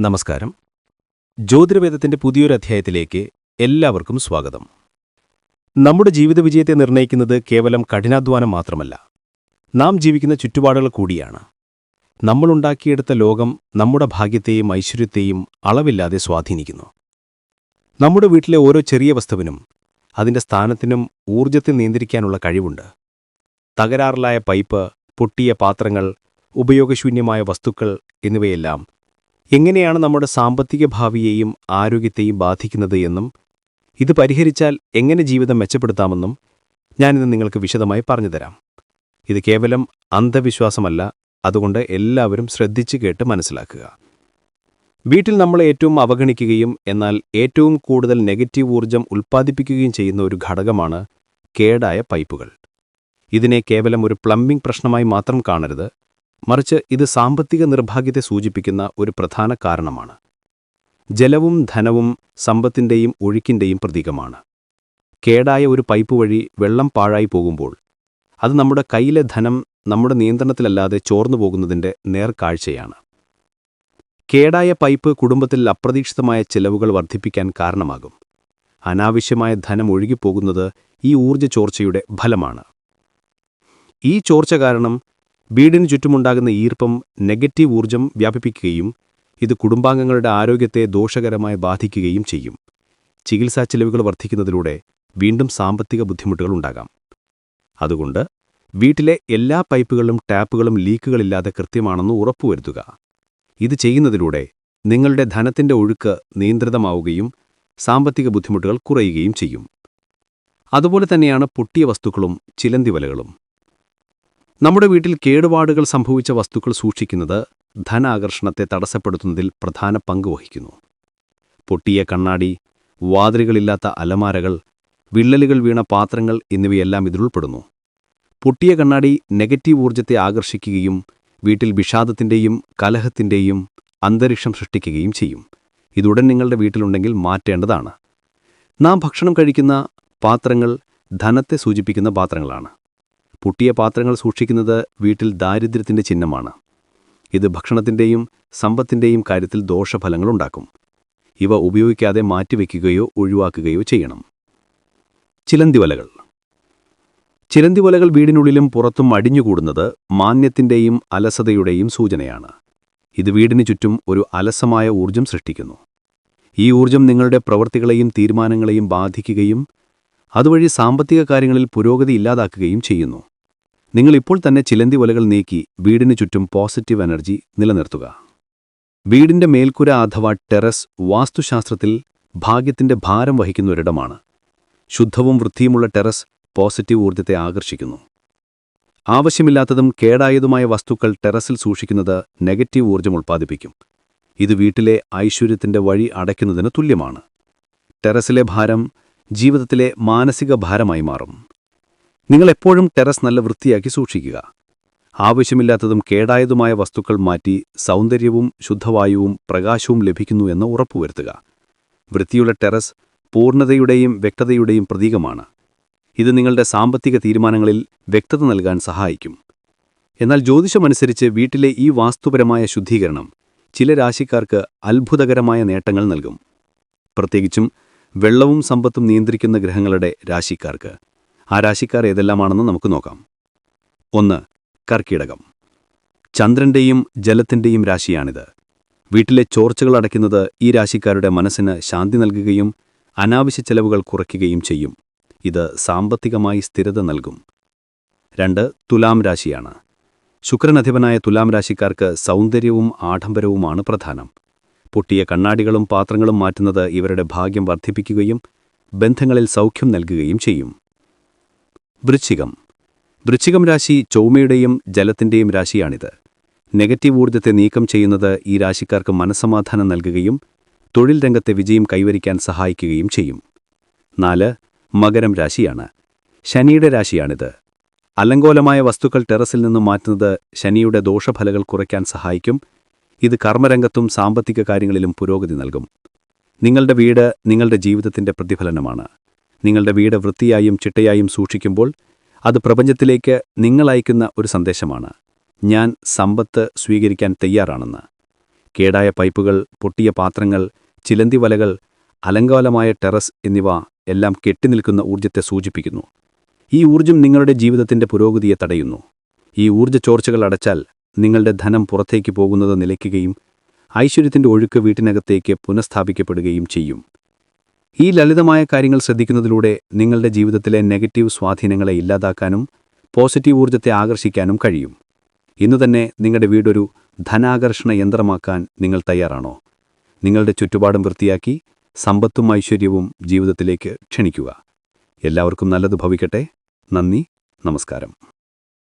നമസ്കാരം. ജ്യോതിർവേദത്തിന്റെ പുതിയൊരു അധ്യായത്തിലേക്ക് എല്ലാവർക്കും സ്വാഗതം. നമ്മുടെ ജീവിത വിജയത്തെ നിർണയിക്കുന്നത് കേവലം കഠിനാധ്വാനം മാത്രമല്ല. നാം ജീവിക്കുന്ന ചുറ്റുപാടുകൾ കൂടിയാണ്. നമ്മളുണ്ടാക്കിയെടുത്ത ലോകം നമ്മുടെ ഭാഗ്യത്തെയും ഐശ്വര്യത്തെയും അളവില്ലാതെ സ്വാധീനിക്കുന്നു. നമ്മുടെ വീട്ടിലെ ഓരോ ചെറിയ വസ്തുവിനും അതിന്റെ സ്ഥാനത്തിനും ഊർജത്തെ നിയന്ത്രിക്കാനുള്ള കഴിവുണ്ട്. തകരാറിലായ പൈപ്പ് പൊട്ടിയ പാത്രങ്ങൾ ഉപയോഗശൂന്യമായ വസ്തുക്കൾ എന്നിവയെല്ലാം എങ്ങനെയാണ് നമ്മുടെ സാമ്പത്തിക ഭാവിയെയും ആരോഗ്യത്തെയും ബാധിക്കുന്നത് എന്നും ഇത് പരിഹരിച്ചാൽ എങ്ങനെ ജീവിതം മെച്ചപ്പെടുത്താമെന്നും ഞാനിന്ന് നിങ്ങൾക്ക് വിശദമായി പറഞ്ഞുതരാം. ഇത് കേവലം അന്ധവിശ്വാസമല്ല അതുകൊണ്ട് എല്ലാവരും ശ്രദ്ധിച്ചു കേട്ട് മനസ്സിലാക്കുക. വീട്ടിൽ നമ്മൾ ഏറ്റവും അവഗണിക്കുകയും എന്നാൽ ഏറ്റവും കൂടുതൽ നെഗറ്റീവ് ഊർജം ഉൽപ്പാദിപ്പിക്കുകയും ചെയ്യുന്ന ഒരു ഘടകമാണ് കേടായ പൈപ്പുകൾ. ഇതിനെ കേവലം ഒരു പ്ലംബിംഗ് പ്രശ്നമായി മാത്രം കാണരുത് മറിച്ച് ഇത് സാമ്പത്തിക നിർഭാഗ്യത്തെ സൂചിപ്പിക്കുന്ന ഒരു പ്രധാന കാരണമാണ്. ജലവും ധനവും സമ്പത്തിന്റെയും ഒഴുക്കിന്റെയും പ്രതീകമാണ്. കേടായ ഒരു പൈപ്പ് വഴി വെള്ളം പാഴായി പോകുമ്പോൾ അത് നമ്മുടെ കയ്യിലെ ധനം നമ്മുടെ നിയന്ത്രണത്തിലല്ലാതെ ചോർന്നു പോകുന്നതിന്റെ നേർക്കാഴ്ചയാണ്. കേടായ പൈപ്പ് കുടുംബത്തിൽ അപ്രതീക്ഷിതമായ ചെലവുകൾ വർദ്ധിപ്പിക്കാൻ കാരണമാകും. അനാവശ്യമായ ധനം ഒഴുകിപ്പോകുന്നത് ഈ ഊർജ ചോർച്ചയുടെ ഫലമാണ്. ഈ ചോർച്ച കാരണം വീടിനു ചുറ്റുമുണ്ടാകുന്ന ഈർപ്പം നെഗറ്റീവ് ഊർജം വ്യാപിപ്പിക്കുകയും ഇത് കുടുംബാംഗങ്ങളുടെ ആരോഗ്യത്തെ ദോഷകരമായി ബാധിക്കുകയും ചെയ്യും. ചികിത്സാ ചെലവുകൾ വർദ്ധിക്കുന്നതിലൂടെ വീണ്ടും സാമ്പത്തിക ബുദ്ധിമുട്ടുകൾ ഉണ്ടാകാം. അതുകൊണ്ട് വീട്ടിലെ എല്ലാ പൈപ്പുകളും ടാപ്പുകളും ലീക്കുകളില്ലാതെ കൃത്യമാണെന്ന് ഉറപ്പുവരുത്തുക. ഇത് ചെയ്യുന്നതിലൂടെ നിങ്ങളുടെ ധനത്തിന്റെ ഒഴുക്ക് നിയന്ത്രിതമാവുകയും സാമ്പത്തിക ബുദ്ധിമുട്ടുകൾ കുറയുകയും ചെയ്യും. അതുപോലെ തന്നെയാണ് പൊട്ടിയ വസ്തുക്കളും ചിലന്തിവലകളും. നമ്മുടെ വീട്ടിൽ കേടുപാടുകൾ സംഭവിച്ച വസ്തുക്കൾ സൂക്ഷിക്കുന്നത് ധനാകർഷണത്തെ തടസ്സപ്പെടുത്തുന്നതിൽ പ്രധാന പങ്ക് വഹിക്കുന്നു. പൊട്ടിയ കണ്ണാടി വാതിലുകളില്ലാത്ത അലമാരകൾ വിള്ളലുകൾ വീണ പാത്രങ്ങൾ എന്നിവയെല്ലാം ഇതിലുൾപ്പെടുന്നു പൊട്ടിയ കണ്ണാടി നെഗറ്റീവ് ഊർജത്തെ ആകർഷിക്കുകയും വീട്ടിൽ വിഷാദത്തിന്റെയും കലഹത്തിന്റെയും അന്തരീക്ഷം സൃഷ്ടിക്കുകയും ചെയ്യും. ഇതുടൻ നിങ്ങളുടെ വീട്ടിലുണ്ടെങ്കിൽ മാറ്റേണ്ടതാണ്. നാം ഭക്ഷണം കഴിക്കുന്ന പാത്രങ്ങൾ ധനത്തെ സൂചിപ്പിക്കുന്ന പാത്രങ്ങളാണ്. പൊട്ടിയ പാത്രങ്ങൾ സൂക്ഷിക്കുന്നത് വീട്ടിൽ ദാരിദ്ര്യത്തിന്റെ ചിഹ്നമാണ്. ഇത് ഭക്ഷണത്തിന്റെയും സമ്പത്തിന്റെയും കാര്യത്തിൽ ദോഷഫലങ്ങൾ ഉണ്ടാക്കും. ഇവ ഉപയോഗിക്കാതെ മാറ്റിവെക്കുകയോ ഒഴിവാക്കുകയോ ചെയ്യണം. ചിലന്തിവലകൾ. ചിലന്തിവലകൾ വീടിനുള്ളിലും പുറത്തും അടിഞ്ഞുകൂടുന്നത് മാന്യത്തിന്റെയും അലസതയുടെയും സൂചനയാണ്. ഇത് വീടിനു ചുറ്റും ഒരു അലസമായ ഊർജം സൃഷ്ടിക്കുന്നു. ഈ ഊർജം നിങ്ങളുടെ പ്രവൃത്തികളെയും തീരുമാനങ്ങളെയും ബാധിക്കുകയും അതുവഴി സാമ്പത്തിക കാര്യങ്ങളിൽ പുരോഗതി ഇല്ലാതാക്കുകയും ചെയ്യുന്നു. നിങ്ങൾ ഇപ്പോൾ തന്നെ ചിലന്തി വലകൾ നീക്കി വീടിന് ചുറ്റും പോസിറ്റീവ് എനർജി നിലനിർത്തുക. വീടിന്റെ മേൽക്കുര അഥവാ ടെറസ് വാസ്തുശാസ്ത്രത്തിൽ ഭാഗ്യത്തിന്റെ ഭാരം വഹിക്കുന്ന ഒരിടമാണ്. ശുദ്ധവും വൃത്തിയുമുള്ള ടെറസ് പോസിറ്റീവ് ഊർജത്തെ ആകർഷിക്കുന്നു. ആവശ്യമില്ലാത്തതും കേടായതുമായ വസ്തുക്കൾ ടെറസിൽ സൂക്ഷിക്കുന്നത് നെഗറ്റീവ് ഊർജം ഉൽപ്പാദിപ്പിക്കും. ഇത് വീട്ടിലെ ഐശ്വര്യത്തിന്റെ വഴി അടയ്ക്കുന്നതിന് തുല്യമാണ്. ടെറസിലെ ഭാരം ജീവിതത്തിലെ മാനസിക ഭാരമായി മാറും. നിങ്ങൾ എപ്പോഴും ടെറസ് നല്ല വൃത്തിയാക്കി സൂക്ഷിക്കുക. ആവശ്യമില്ലാത്തതും കേടായതുമായ വസ്തുക്കൾ മാറ്റി സൗന്ദര്യവും ശുദ്ധവായുവും പ്രകാശവും ലഭിക്കുന്നു എന്ന് ഉറപ്പുവരുത്തുക. വൃത്തിയുള്ള ടെറസ് പൂർണതയുടെയും വ്യക്തതയുടെയും പ്രതീകമാണ്. ഇത് നിങ്ങളുടെ സാമ്പത്തിക തീരുമാനങ്ങളിൽ വ്യക്തത നൽകാൻ സഹായിക്കും. എന്നാൽ ജ്യോതിഷമനുസരിച്ച് വീട്ടിലെ ഈ വാസ്തുപരമായ ശുദ്ധീകരണം ചില രാശിക്കാർക്ക് അത്ഭുതകരമായ നേട്ടങ്ങൾ നൽകും. പ്രത്യേകിച്ചും വെള്ളവും സമ്പത്തും നിയന്ത്രിക്കുന്ന ഗ്രഹങ്ങളുടെ രാശിക്കാർക്ക്. ആ രാശിക്കാർ ഏതെല്ലാമാണെന്ന് നമുക്ക് നോക്കാം. ഒന്ന് കർക്കിടകം. ചന്ദ്രന്റെയും ജലത്തിന്റെയും രാശിയാണിത്. വീട്ടിലെ ചോർച്ചകൾ അടയ്ക്കുന്നത് ഈ രാശിക്കാരുടെ മനസ്സിന് ശാന്തി നൽകുകയും അനാവശ്യ ചെലവുകൾ കുറയ്ക്കുകയും ചെയ്യും. ഇത് സാമ്പത്തികമായി സ്ഥിരത നൽകും. രണ്ട് തുലാം രാശിയാണ്. ശുക്രനധിപനായ തുലാം രാശിക്കാർക്ക് സൗന്ദര്യവും ആഡംബരവുമാണ് പ്രധാനം. പൊട്ടിയ കണ്ണാടികളും പാത്രങ്ങളും മാറ്റുന്നത് ഇവരുടെ ഭാഗ്യം വർദ്ധിപ്പിക്കുകയും ബന്ധങ്ങളിൽ സൗഖ്യം നൽകുകയും ചെയ്യും. വൃശ്ചികം. വൃശ്ചികം രാശി ചൊവ്മയുടെയും ജലത്തിന്റെയും രാശിയാണിത്. നെഗറ്റീവ് ഊർജത്തെ നീക്കം ചെയ്യുന്നത് ഈ രാശിക്കാർക്ക് മനസ്സമാധാനം നൽകുകയും തൊഴിൽ രംഗത്തെ വിജയം കൈവരിക്കാൻ സഹായിക്കുകയും ചെയ്യും. നാല് മകരം രാശിയാണ്. ശനിയുടെ രാശിയാണിത്. അലങ്കോലമായ വസ്തുക്കൾ ടെറസിൽ നിന്നും മാറ്റുന്നത് ശനിയുടെ ദോഷഫലകൾ കുറയ്ക്കാൻ സഹായിക്കും. ഇത് കർമ്മരംഗത്തും സാമ്പത്തിക കാര്യങ്ങളിലും പുരോഗതി നൽകും. നിങ്ങളുടെ വീട് നിങ്ങളുടെ ജീവിതത്തിന്റെ പ്രതിഫലനമാണ്. നിങ്ങളുടെ വീട് വൃത്തിയായും ചിട്ടയായും സൂക്ഷിക്കുമ്പോൾ അത് പ്രപഞ്ചത്തിലേക്ക് നിങ്ങൾ അയക്കുന്ന ഒരു സന്ദേശമാണ്. ഞാൻ സമ്പത്ത് സ്വീകരിക്കാൻ തയ്യാറാണെന്ന്. കേടായ പൈപ്പുകൾ പൊട്ടിയ പാത്രങ്ങൾ ചിലന്തി വലകൾ അലങ്കോലമായ ടെറസ് എന്നിവ എല്ലാം കെട്ടിനിൽക്കുന്ന ഊർജത്തെ സൂചിപ്പിക്കുന്നു. ഈ ഊർജം നിങ്ങളുടെ ജീവിതത്തിന്റെ പുരോഗതിയെ തടയുന്നു. ഈ ഊർജ ചോർച്ചകൾ അടച്ചാൽ നിങ്ങളുടെ ധനം പുറത്തേക്ക് പോകുന്നത് നിലയ്ക്കുകയും ഐശ്വര്യത്തിന്റെ ഒഴുക്ക് വീട്ടിനകത്തേക്ക് പുനഃസ്ഥാപിക്കപ്പെടുകയും ചെയ്യും. ഈ ലളിതമായ കാര്യങ്ങൾ ശ്രദ്ധിക്കുന്നതിലൂടെ നിങ്ങളുടെ ജീവിതത്തിലെ നെഗറ്റീവ് സ്വാധീനങ്ങളെ ഇല്ലാതാക്കാനും പോസിറ്റീവ് ഊർജത്തെ ആകർഷിക്കാനും കഴിയും. ഇന്നു തന്നെ നിങ്ങളുടെ വീടൊരു ധനാകർഷണ യന്ത്രമാക്കാൻ നിങ്ങൾ തയ്യാറാണോ? നിങ്ങളുടെ ചുറ്റുപാടും വൃത്തിയാക്കി സമ്പത്തും ഐശ്വര്യവും ജീവിതത്തിലേക്ക് ക്ഷണിക്കുക. എല്ലാവർക്കും നല്ലത് ഭവിക്കട്ടെ. നന്ദി. നമസ്കാരം.